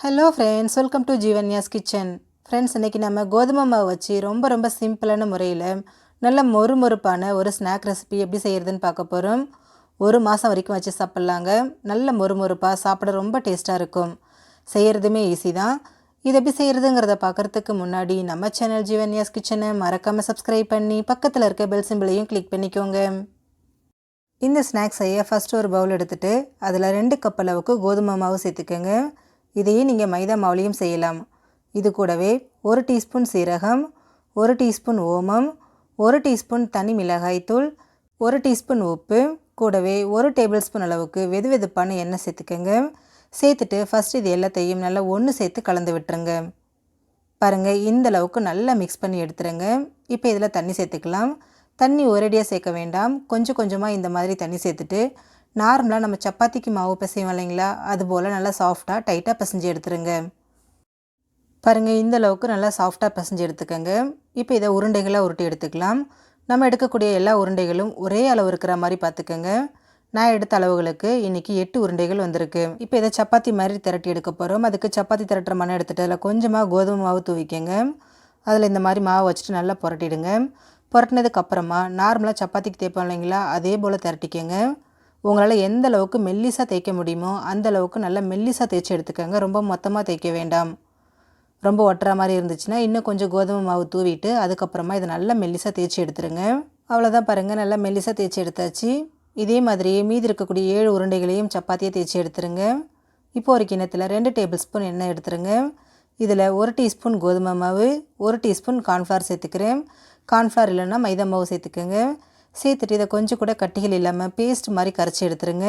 Hello friends welcome to Jeevanya's kitchen friends இன்றைக்கி நம்ம கோதுமை மாவு வச்சு ரொம்ப ரொம்ப சிம்பிளான முறையில் நல்ல மொறுமொறுப்பான ஒரு ஸ்நாக் ரெசிபி எப்படி செய்கிறதுன்னு பார்க்க போகிறோம் ஒரு மாதம் வரைக்கும் வச்சு சாப்பிட்லாங்க. நல்ல மொறுமொறுப்பாக சாப்பிட ரொம்ப டேஸ்ட்டாக இருக்கும். செய்கிறதுமே ஈஸி தான். இது எப்படி செய்கிறதுங்கிறத பார்க்குறதுக்கு முன்னாடி நம்ம சேனல் ஜீவன்யாஸ் கிச்சனை மறக்காமல் சப்ஸ்கிரைப் பண்ணி பக்கத்தில் இருக்க பெல் சிம்பிளையும் கிளிக் பண்ணிக்கோங்க. இந்த ஸ்நாக்ஸ் செய்ய ஃபஸ்ட்டு ஒரு பவுல் எடுத்துகிட்டு அதில் ரெண்டு கப் அளவுக்கு கோதுமை மாவு சேர்த்துக்கோங்க. இதையே நீங்கள் மைதா மாவுலேயும் செய்யலாம். இது கூடவே ஒரு டீஸ்பூன் சீரகம் ஒரு டீஸ்பூன் ஓமம் ஒரு டீஸ்பூன் தனி மிளகாய்த்தூள் ஒரு டீஸ்பூன் உப்பு கூடவே ஒரு டேபிள் ஸ்பூன் அளவுக்கு வெது வெதுப்பான எண்ணெய் சேர்த்துக்கோங்க. சேர்த்துட்டு ஃபஸ்ட் இது எல்லாத்தையும் நல்லா ஒன்று சேர்த்து கலந்து விட்டுருங்க. பாருங்கள் இந்த அளவுக்கு நல்லா மிக்ஸ் பண்ணி எடுத்துருங்க. இப்போ இதில் தண்ணி சேர்த்துக்கலாம். தண்ணி ஒரேடியாக சேர்க்க வேண்டாம். கொஞ்சம் கொஞ்சமாக இந்த மாதிரி தண்ணி சேர்த்துட்டு நார்மலாக நம்ம சப்பாத்திக்கு மாவு பிசைவோம் இல்லைங்களா? அதுபோல் நல்லா சாஃப்டாக டைட்டாக பிசைஞ்சு எடுத்துருங்க. பாருங்கள் இந்த அளவுக்கு நல்லா சாஃப்டாக பிசைஞ்சு எடுத்துக்கோங்க. இப்போ இதை உருண்டைகளாக உருட்டி எடுத்துக்கலாம். நம்ம எடுக்கக்கூடிய எல்லா உருண்டைகளும் ஒரே அளவு இருக்கிற மாதிரி பார்த்துக்கோங்க. நான் எடுத்த அளவுகளுக்கு இன்றைக்கி எட்டு உருண்டைகள் வந்திருக்கு. இப்போ இதை சப்பாத்தி மாதிரி திரட்டி எடுக்க போகிறோம் அதுக்கு சப்பாத்தி திரட்டுற மண்ணை எடுத்துகிட்டு அதில் கொஞ்சமாக கோதுமை மாவு தூவிக்கங்க. அதில் இந்த மாதிரி மாவு வச்சுட்டு நல்லா புரட்டிடுங்க. புரட்டினதுக்கப்புறமா நார்மலாக சப்பாத்திக்கு தேய்ப்போம் இல்லைங்களா? அதே போல் திரட்டிக்கங்க. உங்களால் எந்த அளவுக்கு மெல்லிசாக தேய்க்க முடியுமோ அந்த அளவுக்கு நல்லா மெல்லிசாக தேய்ச்சி எடுத்துக்கோங்க. ரொம்ப மொத்தமாக தேய்க்க வேண்டாம். ரொம்ப ஒட்டுற மாதிரி இருந்துச்சுன்னா இன்னும் கொஞ்சம் கோதுமை மாவு தூவிட்டு அதுக்கப்புறமா இதை நல்லா மெல்லிசாக தேய்ச்சி எடுத்துருங்க. அவ்வளோதான் பாருங்கள் நல்லா மெல்லிசாக தேய்ச்சி எடுத்தாச்சு. இதே மாதிரி மீதி இருக்கக்கூடிய ஏழு உருண்டைகளையும் சப்பாத்தியை தேய்ச்சி எடுத்துருங்க. இப்போ ஒரு கிணத்துல ரெண்டு டேபிள் ஸ்பூன் எண்ணெய் எடுத்துருங்க. இதில் ஒரு டீஸ்பூன் கோதுமை மாவு ஒரு டீஸ்பூன் கார்ன்ஃப்ளவர் சேர்த்துக்கிறேன். கார்ன்ஃப்ளவர் இல்லைன்னா மைதா மாவு சேர்த்துக்கோங்க. சேர்த்துட்டு இதை கொஞ்சம் கூட கட்டிகள் இல்லாமல் பேஸ்ட் மாதிரி கரைச்சி எடுத்துருங்க.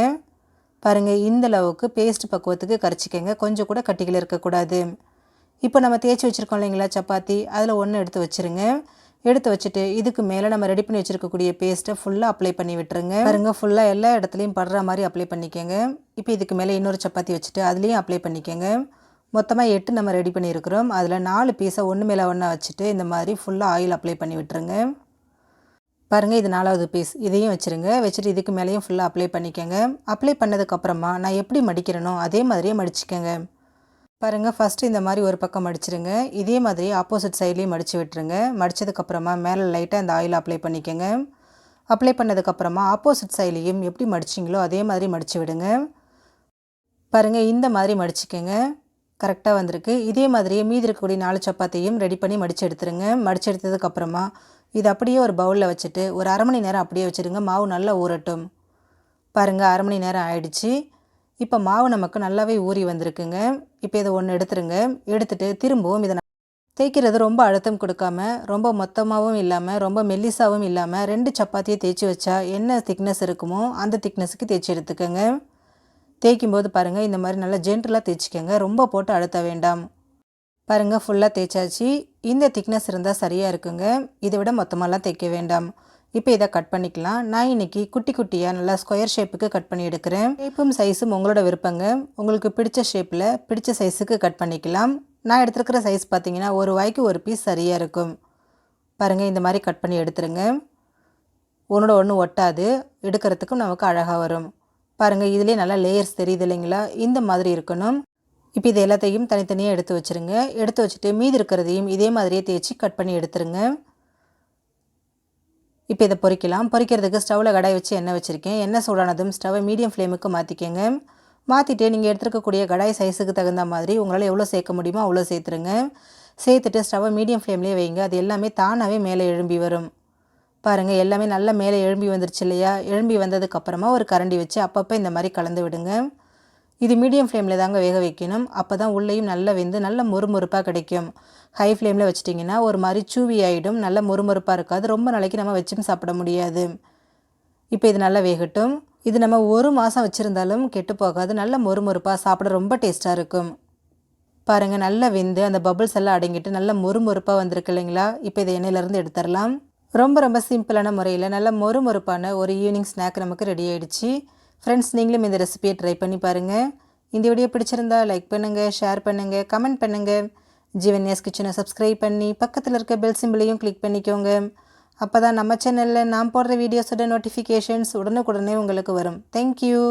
பாருங்கள் இந்த அளவுக்கு பேஸ்ட் பக்குவத்துக்கு கரைச்சிக்கோங்க. கொஞ்சம் கூட கட்டிகள் இருக்கக்கூடாது. இப்போ நம்ம தேய்ச்சி வச்சுருக்கோம் இல்லைங்களா சப்பாத்தி? அதில் ஒன்று எடுத்து வச்சுருங்க. எடுத்து வச்சுட்டு இதுக்கு மேலே நம்ம ரெடி பண்ணி வச்சுருக்கக்கூடிய பேஸ்ட்டை ஃபுல்லாக அப்ளை பண்ணி விட்டுருங்க. பாருங்கள் ஃபுல்லாக எல்லா இடத்துலையும் படுற மாதிரி அப்ளை பண்ணிக்கோங்க. இப்போ இதுக்கு மேலே இன்னொரு சப்பாத்தி வச்சுட்டு அதுலேயும் அப்ளை பண்ணிக்கோங்க. மொத்தமாக எட்டு நம்ம ரெடி பண்ணியிருக்கிறோம். அதில் நாலு பீஸை ஒன்று மேலே ஒன்றா வச்சுட்டு இந்த மாதிரி ஃபுல்லாக ஆயில் அப்ளை பண்ணி விட்டுருங்க. பாருங்கள் இது நாலாவது பீஸ் இதையும் வச்சுருங்க. வச்சுட்டு இதுக்கு மேலேயும் ஃபுல்லாக அப்ளை பண்ணிக்கோங்க. அப்ளை பண்ணதுக்கப்புறமா நான் எப்படி மடிக்கிறனோ அதே மாதிரியே மடிச்சுக்கோங்க. பாருங்கள் ஃபஸ்ட்டு இந்த மாதிரி ஒரு பக்கம் மடிச்சிருங்க. இதே மாதிரி ஆப்போசிட் சைட்லேயும் மடித்து விட்டுருங்க. மடித்ததுக்கப்புறமா மேலே லைட்டாக இந்த ஆயில் அப்ளை பண்ணிக்கோங்க. அப்ளை பண்ணதுக்கப்புறமா ஆப்போசிட் சைட்லேயும் எப்படி மடிச்சிங்களோ அதே மாதிரி மடித்து விடுங்க. பாருங்கள் இந்த மாதிரி மடிச்சுக்கோங்க. கரெக்டாக வந்திருக்கு. இதே மாதிரியே மீதி இருக்கக்கூடிய நாலு சப்பாத்தியும் ரெடி பண்ணி மடித்து எடுத்துருங்க. மடித்து எடுத்ததுக்கப்புறமா இது அப்படியே ஒரு பவுலில் வச்சுட்டு ஒரு அரை மணி நேரம் அப்படியே வச்சுருங்க. மாவு நல்லா ஊறட்டும். பாருங்கள் அரை மணி நேரம் ஆயிடுச்சு. இப்போ மாவு நமக்கு நல்லாவே ஊறி வந்திருக்குங்க. இப்போ இதை ஒன்று எடுத்துருங்க. எடுத்துகிட்டு திரும்பவும் இதை தேய்க்கிறது ரொம்ப அழுத்தம் கொடுக்காம ரொம்ப மொத்தமாகவும் இல்லாமல் ரொம்ப மெல்லிசாவும் இல்லாமல் ரெண்டு சப்பாத்தியை தேய்ச்சி வச்சா என்ன திக்னஸ் இருக்குமோ அந்த திக்னஸுக்கு தேய்ச்சி எடுத்துக்கோங்க. தேய்க்கும் போது பாருங்கள் இந்த மாதிரி நல்லா ஜென்டலாக தேய்ச்சிக்கோங்க. ரொம்ப போட்டு அழுத்த வேண்டாம். பாருங்கள் ஃபுல்லாக தேய்ச்சாச்சு. இந்த திக்னஸ் இருந்தால் சரியாக இருக்குங்க. இதை விட மொத்தமாலாம் தைக்க வேண்டாம். இப்போ இதை கட் பண்ணிக்கலாம். நான் இன்றைக்கி குட்டி குட்டியாக நல்லா ஸ்கொயர் ஷேப்புக்கு கட் பண்ணி எடுக்கிறேன். ஷேப்பும் சைஸும் உங்களோட விருப்பங்க. உங்களுக்கு பிடிச்ச ஷேப்பில் பிடிச்ச சைஸுக்கு கட் பண்ணிக்கலாம். நான் எடுத்துருக்கிற சைஸ் பார்த்தீங்கன்னா ஒரு வாய்க்கு ஒரு பீஸ் சரியாக இருக்கும். பாருங்கள் இந்த மாதிரி கட் பண்ணி எடுத்துருங்க. ஒன்றோட ஒன்று ஒட்டாது. எடுக்கிறதுக்கும் நமக்கு அழகாக வரும். பாருங்கள் இதுலேயே நல்லா லேயர்ஸ் தெரியுது இல்லைங்களா? இந்த மாதிரி இருக்கணும். இப்போ இது எல்லாத்தையும் தனித்தனியாக எடுத்து வச்சுருங்க. எடுத்து வச்சுட்டு மீதி இருக்கிறதையும் இதே மாதிரியே தேய்ச்சி கட் பண்ணி எடுத்துருங்க. இப்போ இதை பொறிக்கலாம். பொறிக்கிறதுக்கு ஸ்டவ்வில் கடாய் வச்சு எண்ணெய் வச்சுருக்கேன். எண்ணெய் சூடானதும் ஸ்டவ்வை மீடியம் ஃப்ளேமுக்கு மாற்றிக்கங்க மாற்றிட்டு நீங்கள் எடுத்துருக்கக்கூடிய கடாய் சைஸுக்கு தகுந்த மாதிரி உங்களால் எவ்வளோ சேர்க்க முடியுமோ அவ்வளோ சேர்த்துருங்க. சேர்த்துட்டு ஸ்டவ்வை மீடியம் ஃப்ளேம்லேயே வைங்க. அது எல்லாமே தானாகவே மேலே எழும்பி வரும். பாருங்கள் எல்லாமே நல்லா மேலே எழும்பி வந்துருச்சு இல்லையா? எழும்பி வந்ததுக்கப்புறமா ஒரு கரண்டி வச்சு அப்பப்போ இந்த மாதிரி கலந்து விடுங்க. இது மீடியம் ஃப்ளேமில் தாங்க வேக வைக்கணும். அப்போ தான் உள்ளேயும் நல்லா வெந்து நல்ல மொறுமொறுப்பாக கிடைக்கும். ஹை ஃப்ளேமில் வச்சிட்டிங்கன்னா ஒரு மாதிரி சூவி ஆகிடும் நல்ல மொறுமொறுப்பாக இருக்காது. ரொம்ப நாளைக்கு நம்ம வச்சும் சாப்பிட முடியாது. இப்போ இது நல்லா வேகட்டும். இது நம்ம ஒரு மாதம் வச்சுருந்தாலும் கெட்டு போகாது. நல்ல மொறுமொறுப்பாக சாப்பிட ரொம்ப டேஸ்ட்டாக இருக்கும். பாருங்கள் நல்லா வெந்து அந்த பபுள்ஸ் எல்லாம் அடங்கிட்டு நல்ல மொறுமொறுப்பாக வந்திருக்கு இல்லைங்களா? இப்போ இதை எண்ணெயிலேருந்து எடுத்துடலாம். ரொம்ப ரொம்ப சிம்பிளான முறையில் நல்ல மொறுமொறுப்பான ஒரு ஈவினிங் ஸ்நாக் நமக்கு ரெடி ஆகிடுச்சு ஃப்ரெண்ட்ஸ் நீங்களும் இந்த ரெசிபியை ட்ரை பண்ணி பாருங்கள் இந்த வீடியோ பிடிச்சிருந்தா லைக் பண்ணுங்கள் ஷேர் பண்ணுங்கள் கமெண்ட் பண்ணுங்கள் ஜீவன்யாஸ் கிச்சனை சப்ஸ்கிரைப் பண்ணி பக்கத்தில் இருக்க பெல் சிம்பிளையும் கிளிக் பண்ணிக்கோங்க. அப்போ தான் நம்ம சேனலில் நான் போடுற வீடியோஸோட நோட்டிஃபிகேஷன்ஸ் உடனுக்குடனே உங்களுக்கு வரும். தேங்க்யூ